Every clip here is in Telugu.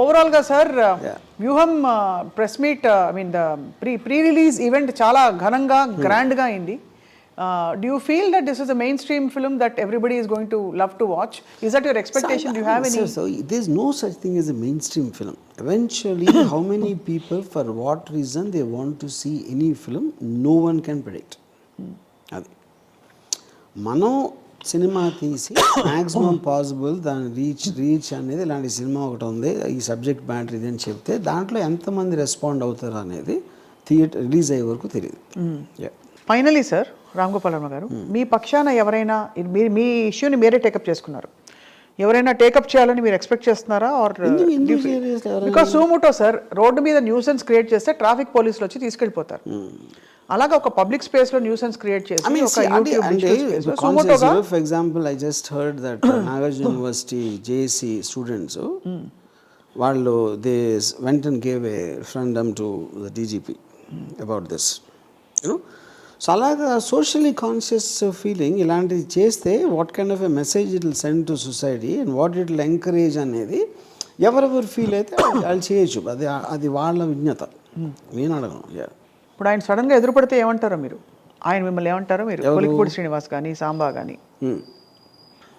ఓవరాల్గా sir Vyooham press meet I mean the pre pre release event చాలా ఘనంగా గ్రాండ్గా అయింది do you feel that this is a mainstream film that everybody is going to love to watch is that your expectation you have any So, so there's no such thing as a mainstream film. Eventually, how many people, for what reason, they want to see any film, no one can predict. అది మనం సినిమా తీసి మ్యాక్సిమం పాసిబుల్ దాని రీచ్ రీచ్ అనేది ఇలాంటి సినిమా ఒకటి ఉంది. ఈ సబ్జెక్ట్ మ్యాటర్ ఇది అని చెప్తే దాంట్లో ఎంతమంది రెస్పాండ్ అవుతారు అనేది థియేటర్ రిలీజ్ అయ్యే వరకు తెలియదు. ఫైనలీ సార్ రామ్ గోపాల్ వర్మ గారు మీ పక్షాన ఎవరైనా ఇది మీ ఇష్యూని మీరే టేకప్ చేసుకున్నారు. ఎవరైనా టేకప్ చేయాలని మీరు ఎక్స్పెక్ట్ చేస్తున్నారా or? Because suo motu sir road మీద న్యూసెన్స్ క్రియేట్ చేస్తే ట్రాఫిక్ పోలీసులు వచ్చి తీసుకెళ్ళిపోతారు. అలాగా ఒక పబ్లిక్ స్పేస్లో న్యూసెన్స్ క్రియేట్ చేసి I mean, ఒక see, అంటే యూట్యూబ్ అంటే space లో ఇప్పుడు సుమోటోగా concepts, for example, I just heard that uh, Nagarjuna University JC students, uh, వాళ్ళు they gave a referendum to the DGP about this. You know? So అలాగా సోషల్లీ కాన్షియస్ ఫీలింగ్ ఇలాంటివి చేస్తే what kind of a message it will send to society and what it will encourage అనేది ఎవరెవరు ఫీల్ అయితే వాళ్ళు చేయొచ్చు. అది అది వాళ్ళ విజ్ఞత. నేను అడగను. ఇప్పుడు ఆయన సడన్గా ఎదురుపడితే ఏమంటారో మీరు? ఆయన మిమ్మల్ని ఏమంటారో మీరు? కొలిక్పూడి శ్రీనివాస్ కానీ సాంబా కానీ Hmm.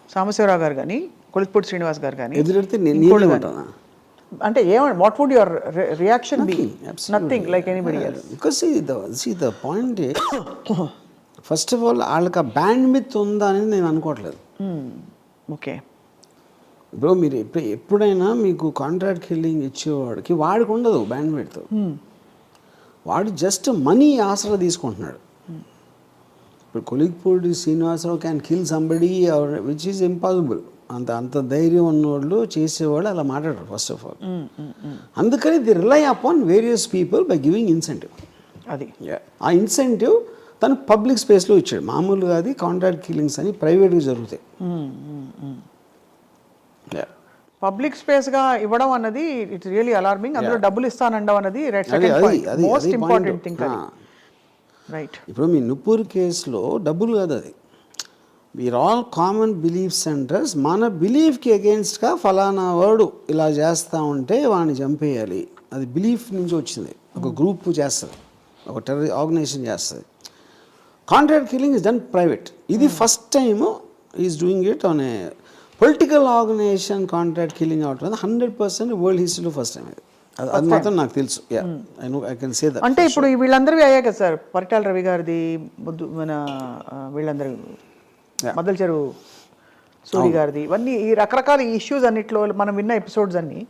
సాంబశివరావు గారు కానీ కొలిక్పూడి శ్రీనివాస్ గారు కానీ అంటే ఏమని what would your reaction be nothing like anybody else because the point is first of all వాళ్ళకి ఆ బ్యాండ్ మిత్ ఉందా అనేది నేను అనుకోవట్లేదు. ఓకే ఇప్పుడు మీరు ఎప్పుడు ఎప్పుడైనా మీకు కాంట్రాక్ట్ కిల్లింగ్ ఇచ్చేవాడికి వాడికి ఉండదు బ్యాండ్ మిత్ వాడు జస్ట్ మనీ ఆసరా తీసుకుంటున్నాడు. ఇప్పుడు Kolikapudi Srinivasarao can kill somebody which is impossible అంత అంత ధైర్యం ఉన్నవాళ్ళు చేసేవాళ్ళు అలా మాట్లాడరు ఫస్ట్ ఆఫ్ ఆల్ అందుకని the rely upon various people by giving incentive అది. ఆ ఇన్సెంటివ్ తను పబ్లిక్ స్పేస్లో ఇచ్చాడు. మామూలుగా అది కాంట్రాక్ట్ కిల్లింగ్స్ అని ప్రైవేట్గా జరుగుతాయి. పబ్లిక్ స్పేస్గా ఇవ్వడం అన్నది ఇట్స్ రియలీ అలార్మింగ్ అందులో డబ్బులు ఇస్తానండం అన్నది మోస్ట్ ఇంపార్టెంట్. థింగ్. రైట్ ఇప్పుడు మీ నుప్పూరు కేసులో డబ్బులు కాదు అది. We are all common belief centers మన బిలీఫ్కి అగేన్స్ట్గా ఫలానా వాడు ఇలా చేస్తూ ఉంటే వాడిని చంపేయాలి. అది బిలీఫ్ నుంచి వచ్చింది. ఒక గ్రూప్ చేస్తుంది. ఒక టెర్ర ఆర్గనైజేషన్ చేస్తుంది. Contract killing is done private ఇది first time is doing it on a political organisation contract killing అవటం హండ్రెడ్ పర్సెంట్ వరల్డ్ హిస్టరీలో ఫస్ట్ టైం ఇది అది- అది మాత్రం నాకు తెలుసు I know I can say that అంటే ఇప్పుడు వీళ్ళందరివి అయ్యాయి కదా సార్? పరిటాల రవి గారిది ముద్దు మన వీళ్ళందరి. మద్దల చెరువు సూరి గారిది. ఇవన్నీ ఈ రకరకాల ఇష్యూస్ అన్నిట్లో మనం విన్న ఎపిసోడ్స్ అన్ని.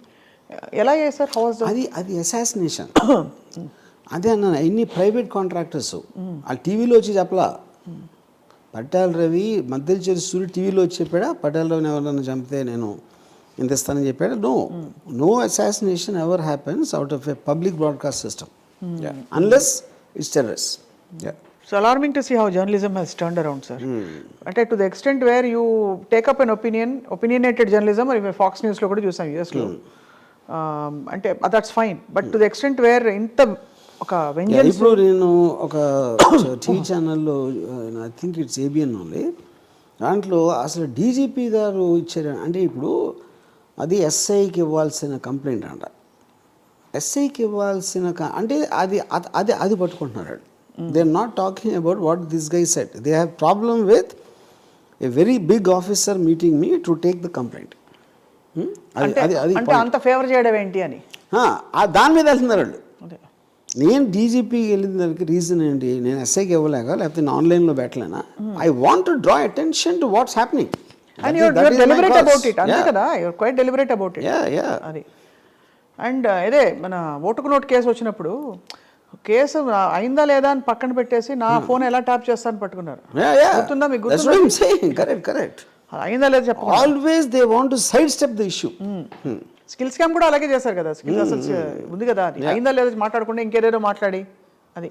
ఎలా సార్? హౌస్ అది అది అసాసినేషన్ అదే అన్నాను ఎన్ని ప్రైవేట్ కాంట్రాక్టర్స్ ఆ టీవీలో వచ్చి చెప్పలా. పట్టాల రవి మధ్యలో చేరి సూర్యుడు టీవీలో వచ్చి చెప్పాడా? పట్టాల రవిని ఎవరైనా చంపితే నేను ఇంత ఇస్తానని చెప్పాడా? No no assassination ever happens out of a public broadcast system unless it's terrors so alarming to see how journalism has turn around sir అంటే to the extent where you take up an opinion opinionated journalism మరి ఫాక్స్ న్యూస్లో కూడా చూసాం యూఎస్లో అంటే that's fine but to the extent where ఇంత ఒక వెంజన్స్ ఇప్పుడు నేను ఒక టీవీ ఛానల్లో I think it's ABN only దాంట్లో అసలు డీజీపీ గారు ఇచ్చారు అంటే ఇప్పుడు అది ఎస్ఐకి ఇవ్వాల్సిన కంప్లైంట్ అంట. ఎస్ఐకి ఇవ్వాల్సిన అంటే అది అద- అది పట్టుకుంటున్నారు they are not talking about what this guy said they have problem with a very big officer meeting me to take the complaint అది అది అంత ఫేవర్ చేయడం ఏంటి అని? దాని మీద వెళ్తున్నారు వాళ్ళు. నేను డీజీపీకి వెళ్ళిన దానికి రీజన్ ఏంటి? నేను ఎస్ఐకి ఇవ్వలేక లేకపోతే నేను ఆన్లైన్లో పెట్టలేనా? I want to draw attention to what's happening and your deliberate about it అంతే కదా? క్వైట్ డెలిబరేట్ అబౌట్ ఇట్ అది. అండ్ ఇదే మన ఓటుకు నోటు కేసు వచ్చినప్పుడు కేసు అయిందా లేదా అని పక్కన పెట్టేసి నా ఫోన్ ఎలా ట్యాప్ చేస్తాను పట్టుకున్నారు. గుర్తుందా మీకు? కరెక్ట్ కరెక్ట్ అది అయిందా లేదా చెప్ప always they want to side step the issue skill scam కూడా అలాగే చేశారు కదా. స్కిల్స్ అసలు ఉంది కదా అది అయిందా లేదా మాట్లాడకుండా ఇంకేదేదో మాట్లాడి. అది.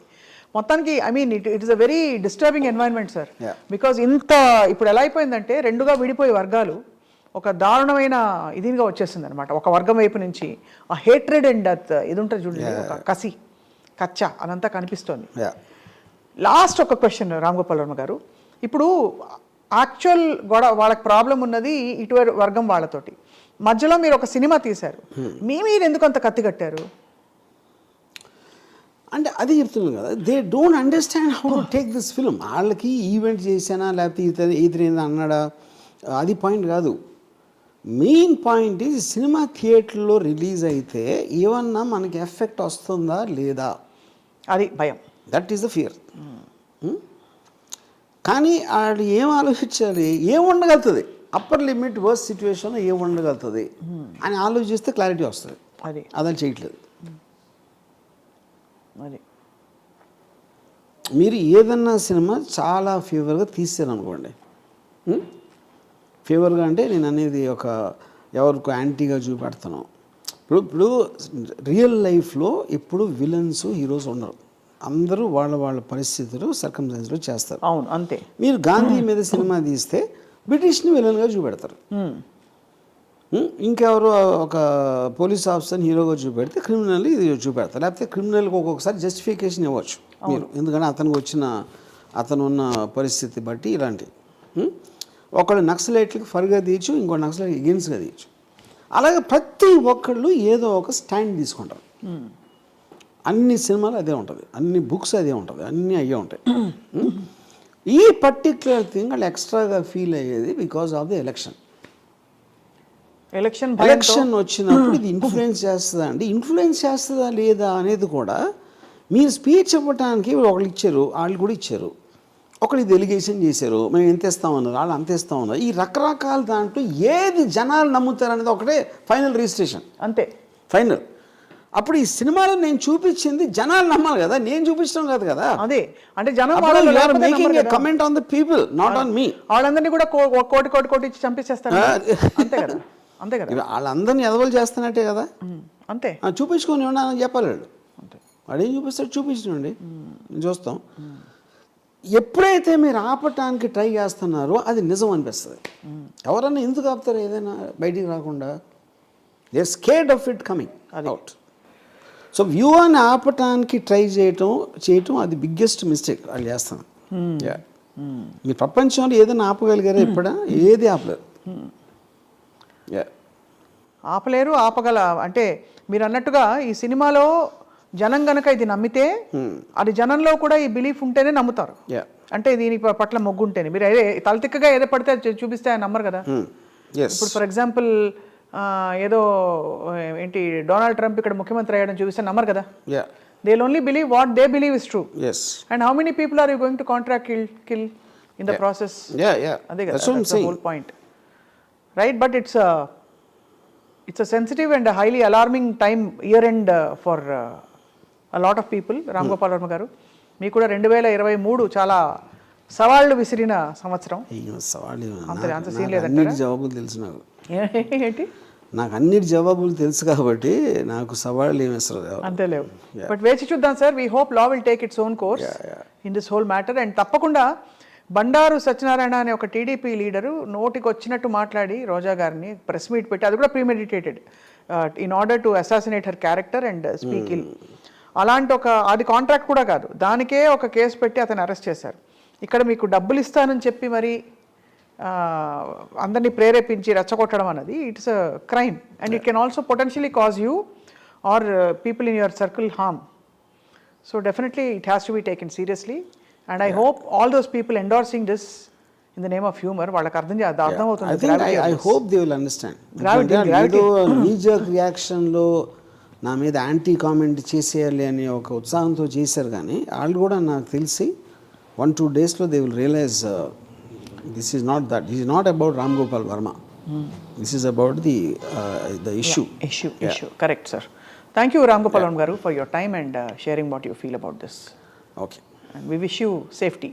మొత్తానికి I mean it it is a very disturbing environment sir. Because ఇంత ఇప్పుడు ఎలా అయిపోయిందంటే రెండుగా విడిపోయే వర్గాలు ఒక దారుణమైన ఇదిగా వచ్చేసింది అనమాట ఒక వర్గం వైపు నుంచి ఆ హేట్రెడ్ అండ్ దట్ ఇది ఉంటుంది చూడండి ఒక కసి కచ్చ అదంతా కనిపిస్తోంది. లాస్ట్ ఒక క్వశ్చన్ రామ్ గోపాల్ వర్మ గారు. ఇప్పుడు యాక్చువల్ గొడవ వాళ్ళకి ప్రాబ్లం ఉన్నది ఇటువైపు వర్గం వాళ్ళతోటి. మధ్యలో మీరు ఒక సినిమా తీశారు. మీ మీరు ఎందుకు అంత కత్తి కట్టారు? అంటే అది చెప్తున్నాను కదా they don't understand how to take this film వాళ్ళకి ఈవెంట్ చేశానా లేకపోతే ఈత ఈతరేందా అన్నాడా? అది పాయింట్ కాదు. మెయిన్ పాయింట్ ఈ సినిమా థియేటర్లో రిలీజ్ అయితే ఏమన్నా మనకి ఎఫెక్ట్ వస్తుందా లేదా? అది భయం. దట్ ఈస్ ద ఫియర్ కానీ ఆడు ఏం ఆలోచించాలి? ఏం ఉండగలుగుతుంది? అప్పర్ లిమిట్ వర్స్ సిచ్యువేషన్లో ఏం ఉండగలుగుతుంది? అని ఆలోచిస్తే క్లారిటీ వస్తుంది. అది. అదని చేయట్లేదు. అది మీరు ఏదన్నా సినిమా చాలా ఫేవర్గా తీసారనుకోండి ఫేవర్గా అంటే నేను అనేది ఒక ఎవరికి యాంటీగా చూపెడతాను. ఇప్పుడు ఇప్పుడు రియల్ లైఫ్లో ఇప్పుడు విలన్స్ హీరోస్ ఉండరు. అందరూ వాళ్ళ వాళ్ళ పరిస్థితులు సర్కమ్స్టెన్స్లో చేస్తారు. అవును అంతే. మీరు గాంధీ మీద సినిమా తీస్తే బ్రిటిష్ని విలన్గా చూపెడతారు? ఇంకెవరు ఒక పోలీస్ ఆఫీసర్ని హీరోగా చూపెడితే క్రిమినల్ ఇది చూపెడతారు. లేకపోతే క్రిమినల్కి ఒక్కొక్కసారి జస్టిఫికేషన్ ఇవ్వచ్చు మీరు. ఎందుకంటే అతనికి వచ్చిన అతను ఉన్న పరిస్థితి బట్టి ఇలాంటి ఉం? ఒకళ్ళు నక్సలైట్లకి ఫర్గా తీయచ్చు ఇంకో నక్సలైట్ ఎగెన్స్ట్గా తీయచ్చు. అలాగే ప్రతి ఒక్కళ్ళు ఏదో ఒక స్టాండ్ తీసుకుంటారు. అన్ని సినిమాలు అదే ఉంటుంది. అన్ని బుక్స్ అదే ఉంటుంది. అన్నీ అయ్యే ఉంటాయి? ఈ పర్టిక్యులర్ థింగ్ వాళ్ళు ఎక్స్ట్రాగా ఫీల్ అయ్యేది because of the election election election వచ్చినప్పుడు ఇది ఇన్ఫ్లుయెన్స్ చేస్తుందా అండి? ఇన్ఫ్లుయెన్స్ చేస్తుందా లేదా అనేది కూడా మీరు స్పీచ్ ఇవ్వడానికి ఒకళ్ళు ఇచ్చారు వాళ్ళు కూడా ఇచ్చారు. ఒకళ్ళు ఇది ఎలిగేషన్ చేశారు మేము ఎంత ఇస్తామన్నారు వాళ్ళు అంత ఇస్తామన్నారు. ఈ రకరకాల దాంట్లో ఏది జనాలు నమ్ముతారు అనేది ఒకటే ఫైనల్ రిజిస్ట్రేషన్ అంతే. ఫైనల్ అప్పుడు ఈ సినిమాలో నేను చూపించింది జనాలు నమ్మాలి కదా. నేను చూపించడం కాదు కదా. అదే. అంటే జనం వాళ్ళు లేకపోతే నమ్మరు making. Comment on the people not on me వాళ్ళందరినీ కూడా కోటి కోటి కోటి ఇచ్చి చంపేసేస్తారు. అంతే కదా. అంతే కదా. వాళ్ళందరినీ ఎదవలు చేస్తున్నట్టే కదా. అంతే. చూపించుకొని ఉన్నానని చెప్పాలి వాడు ఏం చూపిస్తాడు? చూపించండి. చూస్తాం. ఎప్పుడైతే మీరు ఆపటానికి ట్రై చేస్తున్నారో అది నిజం అనిపిస్తుంది. ఎవరన్నా ఎందుకు ఆపుతారు? ఏదైనా బయటికి రాకుండా. They scared of it coming out so వ్యూని ఆపటానికి ట్రై చేయటం చేయటం అది బిగ్గెస్ట్ మిస్టేక్ వాళ్ళు చేస్తాను. మీ ప్రపంచంలో ఏదైనా ఆపగలిగారా ఇప్పుడా ఏది ఆపలేరు. ఆపలేరు ఆపగల అంటే మీరు అన్నట్టుగా ఈ సినిమాలో జనం గనక ఇది నమ్మితే అది జనంలో కూడా ఈ బిలీఫ్ ఉంటేనే నమ్ముతారు. అంటే దీని పట్ల మొగ్గు ఉంటేనే. మీరు ఏదే తలతిక్కగా ఏదో పడితే అది చూపిస్తే ఆయన నమ్మరు కదా. Hmm. ఇప్పుడు ఫర్ ఎగ్జాంపుల్ ఏదో ఏంటి డొనాల్డ్ ట్రంప్ ఇక్కడ ముఖ్యమంత్రి అయ్యాడని చూపిస్తే నమ్మరు కదా. They only believe what they believe is true Yes. And how many people are you going to contract kill kill in the process Yeah, yeah. అదే కదా. Whole point right but it's it's a sensitive and highly alarming time year end for a lot of people Ram Gopal Varma garu మీకు కూడా రెండు వేల ఇరవై మూడు చాలా సవాళ్ళు విసిరిన సంవత్సరం. సవాళ్ళు అంతే, లేదంటారా? అన్నిటి జవాబులు తెలుసు నాకు. ఏంటి? నాకు అన్నిటి జవాబులు తెలుసు కాబట్టి నాకు సవాళ్ళు ఏమి ఇస్తారు అంతే లేవు. బట్ వేచి చూద్దాం sir we hope law will take its own course in this whole matter and తప్పకుండా బండారు సత్యనారాయణ అనే ఒక టీడీపీ లీడరు నోటికి వచ్చినట్టు మాట్లాడి రోజా గారిని ప్రెస్ మీట్ పెట్టి అది కూడా premeditated in order to assassinate her character and speak ill అలాంటి ఒక అది కాంట్రాక్ట్ కూడా కాదు. దానికే ఒక కేసు పెట్టి అతను అరెస్ట్ చేశారు. ఇక్కడ మీకు డబ్బులు ఇస్తానని చెప్పి మరి అందరినీ ప్రేరేపించి రెచ్చగొట్టడం అన్నది. It's a crime and it can also potentially cause you or people in your circle harm so definitely it has to be taken seriously and I hope all those people endorsing this in the name of humour వాళ్ళకి అర్థం చేయాలి అర్థం అవుతుంది I. Hope they will understand రియాక్షన్లో నా మీద యాంటీ కామెంట్ చేసేయాలి అనే ఒక ఉత్సాహంతో చేశారు కానీ వాళ్ళు కూడా నాకు తెలిసి వన్ టూ డేస్లో they will realise this is not that this is not about Ram Gopal Varma this is about the the issue issue issue correct sir thank you ram gopalan garu for your time and uh, sharing what you feel about this okay and we wish you safety